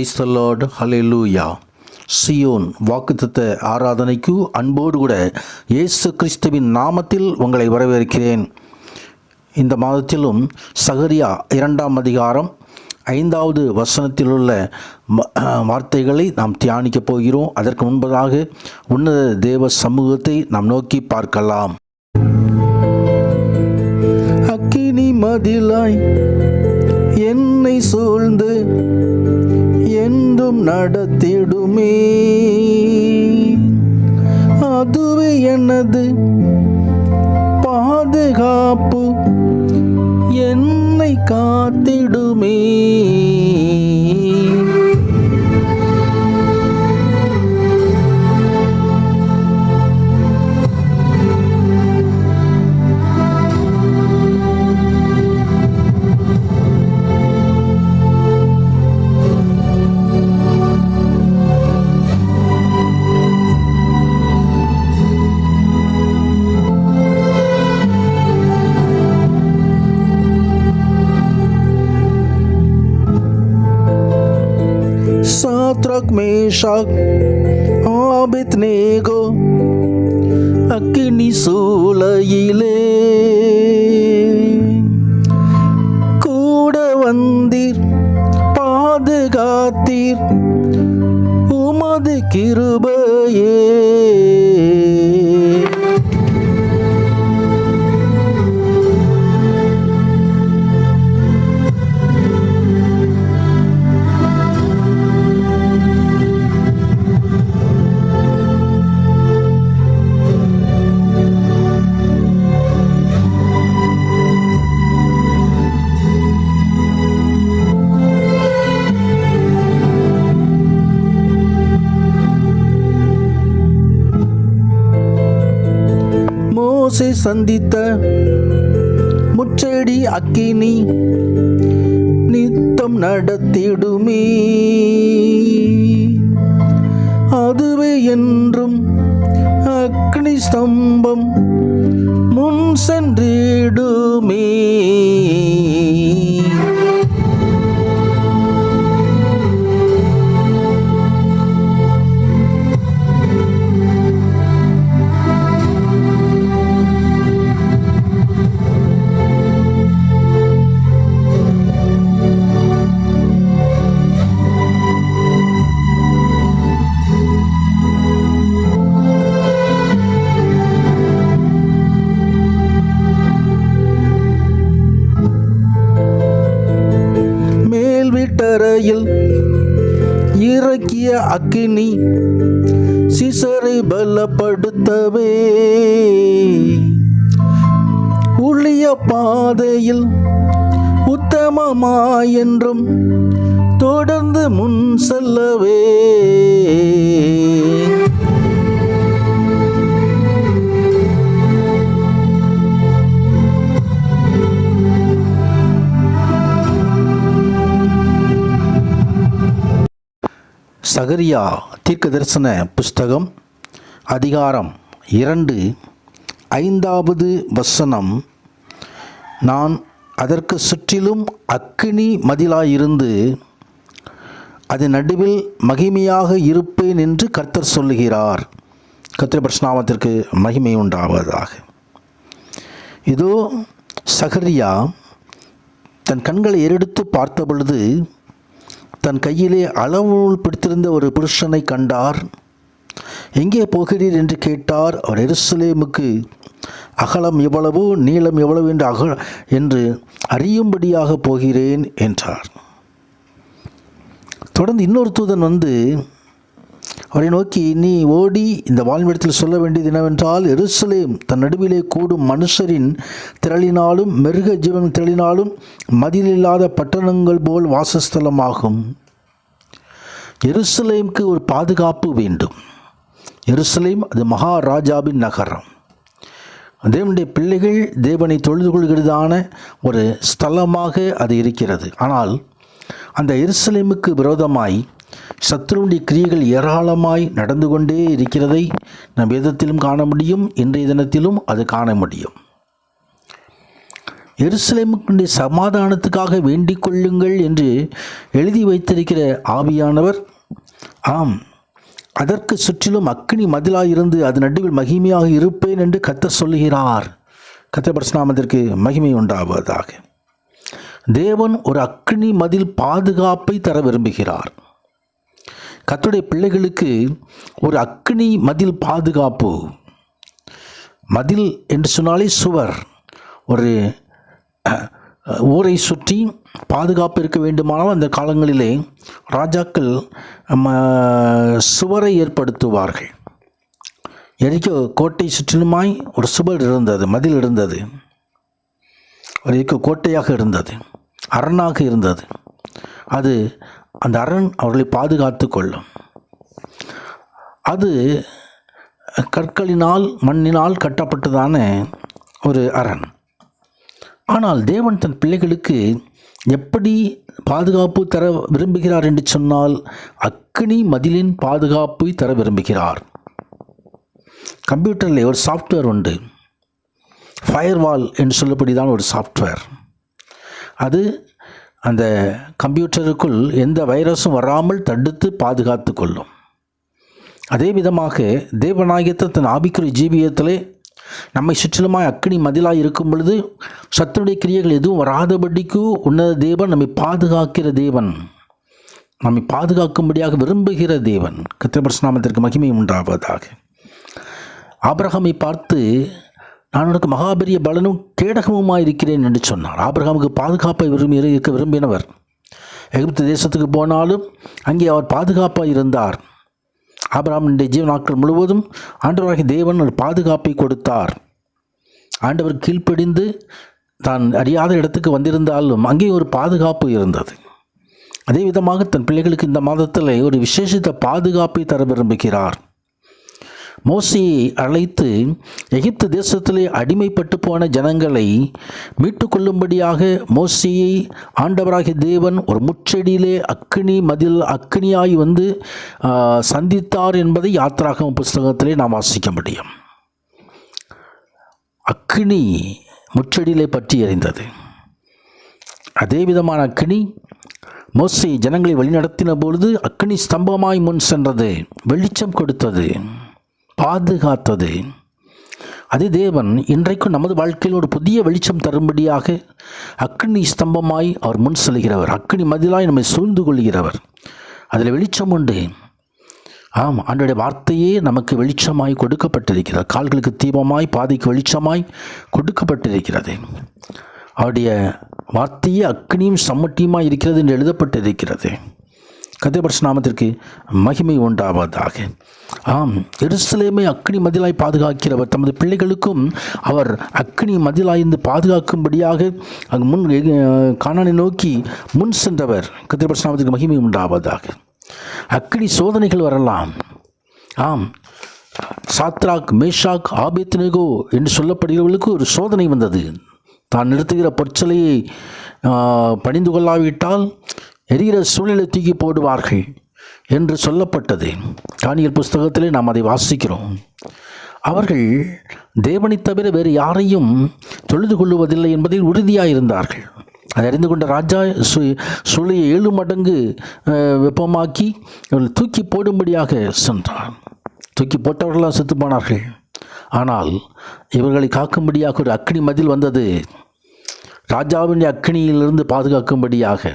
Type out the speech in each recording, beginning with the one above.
Praise the Lord hallelujah Zion வாக்குத்தத்த ஆராதனைக்கு அன்போடு கூட இயேசு கிறிஸ்துவின் நாமத்தில் உங்களை வரவேற்கிறேன். இந்த மாதத்திலும் சகரியா இரண்டாம் அதிகாரம் ஐந்தாவது வசனத்தில் உள்ள வார்த்தைகளை நாம் தியானிக்கப் போகிறோம். அதற்கு முன்பதாக உன்னத தேவ சமூகத்தை நாம் நோக்கி பார்க்கலாம். அக்கினி மதிலாய் என்னை சூழ்ந்து என்றும் நடத்திடுமே. அதுவே எனது மேஷாக் ஆபித் நேகோ அக்கினி சூளையிலே கூட வந்தீர் பாதுகாத்தீர் உமது கிருபையே மோசே சந்தித்த முச்செடி அக்கினி நித்தம் நடத்திடுமே. அதுவே என்றும் அக்னி ஸ்தம்பம் முன் சென்றிடுமே. இறக்கிய அக்கினி சிசரை பலப்படுத்தவே. உளிய பாதையில் உத்தமமாயென்றும் தொடர்ந்து முன் செல்லவே. சகரியா தீர்க்க தரிசன புஸ்தகம் அதிகாரம் இரண்டு ஐந்தாவது வசனம். நான் அதற்கு சுற்றிலும் அக்கினி மதிலாயிருந்து அதன் நடுவில் மகிமையாக இருப்பேன் என்று கர்த்தர் சொல்லுகிறார். கர்த்தர் பிரஸ்நாமத்திற்கு மகிமை உண்டாவதாக. இதோ சகரியா தன் கண்களை ஏறெடுத்து பார்த்த பொழுது தன் கையிலே அளவுள் பிடித்திருந்த ஒரு புருஷனை கண்டார். எங்கே போகிறீர்? என்று கேட்டார். அவர் எருசலேமுக்கு. அகலம் எவ்வளவு நீளம் எவ்வளவு என்று அக என்று அறியும்படியாக போகிறேன் என்றார். தொடர்ந்து இன்னொரு தூதன் வந்து அவரை நோக்கி நீ ஓடி இந்த வாழ்விடத்தில் சொல்ல வேண்டியது என்னவென்றால் எருசலேம் தன் நடுவிலே கூடும் மனுஷரின் திரளினாலும் மிருக ஜீவன் திரளினாலும் மதிலில்லாத பட்டணங்கள் போல் வாசஸ்தலமாகும். எருசலேமுக்கு ஒரு பாதுகாப்பு வேண்டும். எருசலேம் அது மகாராஜாவின் நகரம். தேவனுடைய பிள்ளைகள் தேவனை தொழுது கொள்கிறதான ஒரு ஸ்தலமாக அது இருக்கிறது. ஆனால் அந்த எருசலேமுக்கு விரோதமாய் சத்ருடைய கிரியைகள் ஏராளமாய் நடந்து கொண்டே இருக்கிறதை நம் வேதத்திலும் காண முடியும் இன்றைய தினத்திலும் அது காண முடியும். எருசலேமுக்குடைய சமாதானத்துக்காக வேண்டிக் கொள்ளுங்கள் என்று எழுதி வைத்திருக்கிற ஆவியானவர் ஆம் அதற்கு சுற்றிலும் அக்னி மதிலாயிருந்து அது நடுவில் மகிமையாக இருப்பேன் என்று கத்தர் சொல்லுகிறார். கத்தர் பரசுநாமத்திற்கு மகிமை உண்டாவதாக. தேவன் ஒரு அக்னி மதில் பாதுகாப்பை தர விரும்புகிறார். கத்துடைய பிள்ளைகளுக்கு ஒரு அக்னி மதில் பாதுகாப்பு. மதில் என்று சொன்னாலே சுவர். ஒரு ஊரை சுற்றி பாதுகாப்பு இருக்க வேண்டுமானால் அந்த காலங்களிலே ராஜாக்கள் ம, சுவரை ஏற்படுத்துவார்கள். எரிக்கோ கோட்டை சுற்றிலுமாய் ஒரு சுவர் இருந்தது மதில் இருந்தது. ஒரு எரிக்கோ கோட்டையாக இருந்தது அரணாக இருந்தது. அது அந்த அரண் அவர்களை பாதுகாத்து கொள்ளும். அது கற்களினால் மண்ணினால் கட்டப்பட்டதான ஒரு அரண். ஆனால் தேவன் தன் பிள்ளைகளுக்கு எப்படி பாதுகாப்பு தர விரும்புகிறார் என்று சொன்னால் அக்னி மதிலின் பாதுகாப்பை தர விரும்புகிறார். கம்ப்யூட்டரில் ஒரு சாஃப்ட்வேர் உண்டு. ஃபயர்வால் என்று சொல்லப்படிதான் ஒரு சாஃப்ட்வேர் அது அந்த கம்ப்யூட்டருக்குள் எந்த வைரஸும் வராமல் தடுத்து பாதுகாத்து கொள்ளும். அதே விதமாக தேவநாயகத்தை தன் ஆபிக்குரிய ஜீவியத்திலே நம்மை சுற்றிலுமாய் அக்கினி மதிலாக இருக்கும் பொழுது சத்துடைய கிரியைகள் எதுவும் வராதபடிக்கு உன்னத தேவன் நம்மை பாதுகாக்கிற தேவன். நம்மை பாதுகாக்கும்படியாக விரும்புகிற தேவன். கத்திரபரசுநாமத்திற்கு மகிமை உண்டாவதாக. ஆபிரகமை பார்த்து நான் உனக்கு மகாபெரிய பலனும் கேடகமுமாய் இருக்கிறேன் என்று சொன்னார். ஆபிரகாமுக்கு பாதுகாப்பை விரும்பி இருக்க விரும்பினவர். எகிப்து தேசத்துக்கு போனாலும் அங்கே அவர் பாதுகாப்பாக இருந்தார். ஆபிரகாமினுடைய ஜீவநாட்கள் முழுவதும் ஆண்டவராகிய தேவன் ஒரு பாதுகாப்பை கொடுத்தார். ஆண்டவர் கீழ்ப்படிந்து தான் அறியாத இடத்துக்கு வந்திருந்தாலும் அங்கே ஒரு பாதுகாப்பு இருந்தது. அதே விதமாக தன் பிள்ளைகளுக்கு இந்த மாதத்தில் ஒரு விசேஷித்த பாதுகாப்பை தர விரும்புகிறார். மோசையை அழைத்து எகிப்து தேசத்திலே அடிமைப்பட்டு போன ஜனங்களை மீட்டுக்கொள்ளும்படியாக மோசையை ஆண்டவராகிய தேவன் ஒரு முச்செடியிலே அக்கினி மதில் அக்கினியாய் வந்து சந்தித்தார் என்பதை யாத்திராகம புஸ்தகத்திலே நாம் வாசிக்க முடியும். அக்கினி முச்செடியிலே பற்றி எறிந்தது அதே விதமான அக்கினி மோசை ஜனங்களை வழிநடத்தின பொழுது அக்னி ஸ்தம்பமாய் முன் சென்றது வெளிச்சம் கொடுத்தது. பாதுகாத்தது. அதே தேவன் இன்றைக்கும் நமது வாழ்க்கையில் ஒரு புதிய வெளிச்சம் தரும்படியாக அக்னி ஸ்தம்பமாய் அவர் முன் செல்கிறவர். அக்னி மதிலாய் நம்மை சூழ்ந்து கொள்கிறவர். அதில் வெளிச்சம் உண்டு. ஆம் அன்றைய வார்த்தையே நமக்கு வெளிச்சமாய் கொடுக்கப்பட்டிருக்கிறது. கால்களுக்கு தீபமாய் பாதைக்கு வெளிச்சமாய் கொடுக்கப்பட்டிருக்கிறது. அவருடைய வார்த்தையே அக்னியும் சம்மட்டியுமாய் இருக்கிறது என்று எழுதப்பட்டிருக்கிறது. கதிரபட்ச நாமத்திற்கு மகிமை உண்டாவதாக. ஆம் எருசலேமை அக்னி மதிலாய் பாதுகாக்கிறவர் தமது பிள்ளைகளுக்கும் அவர் அக்னி மதிலாய்ந்து பாதுகாக்கும்படியாக அங்கு முன் அஹ், நோக்கி முன் சென்றவர். கதிரபட்ச நாமத்திற்கு மகிமை உண்டாவதாக. அக்னி சோதனைகள் வரலாம். ஆம் சாத்ராக் மேஷாக் ஆபேத்னேகோ என்று சொல்லப்படுகிறவர்களுக்கு ஒரு சோதனை வந்தது. தான் நிறுத்துகிற பொற்சலையை பணிந்து கொள்ளாவிட்டால் எரிகிற சூழ்நிலை தூக்கி போடுவார்கள் என்று சொல்லப்பட்டது. தானியல் புஸ்தகத்திலே நாம் அதை வாசிக்கிறோம். அவர்கள் தேவனை தவிர வேறு யாரையும் தொழுது கொள்ளுவதில்லை என்பதில் உறுதியாக இருந்தார்கள் அதை அறிந்து கொண்ட ராஜா சு சூளையை ஏழு மடங்கு வெப்பமாக்கி இவர்கள் தூக்கி போடும்படியாக சென்றான். தூக்கி போட்டவர்களாக செத்து போனார்கள் ஆனால் இவர்களை காக்கும்படியாக ஒரு அக்னி மதில் வந்தது. ராஜாவின் அக்னியிலிருந்து பாதுகாக்கும்படியாக.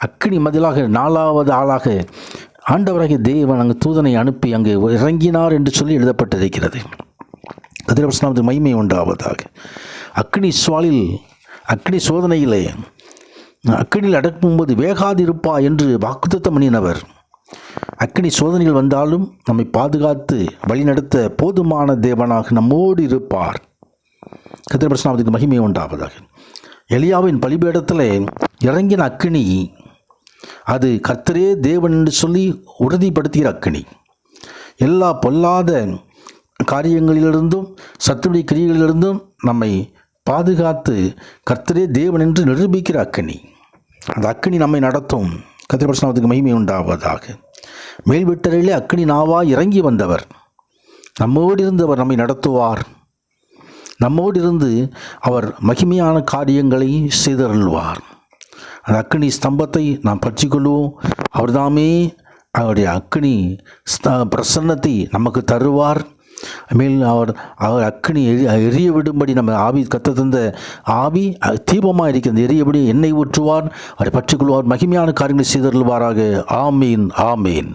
அக்னி மதிலாக நாலாவது ஆளாக ஆண்டவராகிய தேவன் அங்கு தூதனை அனுப்பி அங்கு இறங்கினார் என்று சொல்லி எழுதப்பட்டிருக்கிறது. கதிரவசனாவது மகிமை உண்டாவதாக. அக்னி சுவாலில் அக்னி சோதனையிலே அக்னியில் அடக்கும்போது வேகாதிருப்பா என்று வாக்குத்தத்தம் பண்ணினவர் அக்னி சோதனைகள் வந்தாலும் நம்மை பாதுகாத்து வழிநடத்த போதுமான தேவனாக நம்மோடு இருப்பார். கதிரபிரசனாவதுக்கு மகிமை உண்டாவதாக. எலியாவின் பலிபீடத்தில் இறங்கின அக்னி அது கர்த்தரே தேவன் என்று சொல்லி உறுதிப்படுத்துகிற அக்கினி. எல்லா பொல்லாத காரியங்களிலிருந்தும் சத்துடைய கிரிகளிலிருந்தும் நம்மை பாதுகாத்து கர்த்தரே தேவன் என்று நிரூபிக்கிற அக்கினி. அந்த அக்கினி நம்மை நடத்தும். கத்திரபிரசனத்துக்கு மகிமை உண்டாவதாக. மேல்விட்டரிலே அக்கினி நாவா இறங்கி வந்தவர். நம்மோடு இருந்தவர் நம்மை நடத்துவார். நம்மோடு இருந்து அவர் மகிமையான காரியங்களை செய்தருள்வார். அந்த அக்னி ஸ்தம்பத்தை நாம் பற்றிக்கொள்வோம். அவர்தாமே அவருடைய அக்னி ஸ்த பிரசன்னத்தை நமக்கு தருவார். மேல் அவர் அவர் அக்னி எரி எரிய விடும்படி நம்ம ஆவி கத்த தந்த ஆவி தீபமாக இருக்கிறது எரியபடி எண்ணெய் ஊற்றுவார். அவரை பற்றிக்கொள்வார். மகிமையான காரியங்களை செய்தருள்வாராக. ஆமீன் ஆமீன்.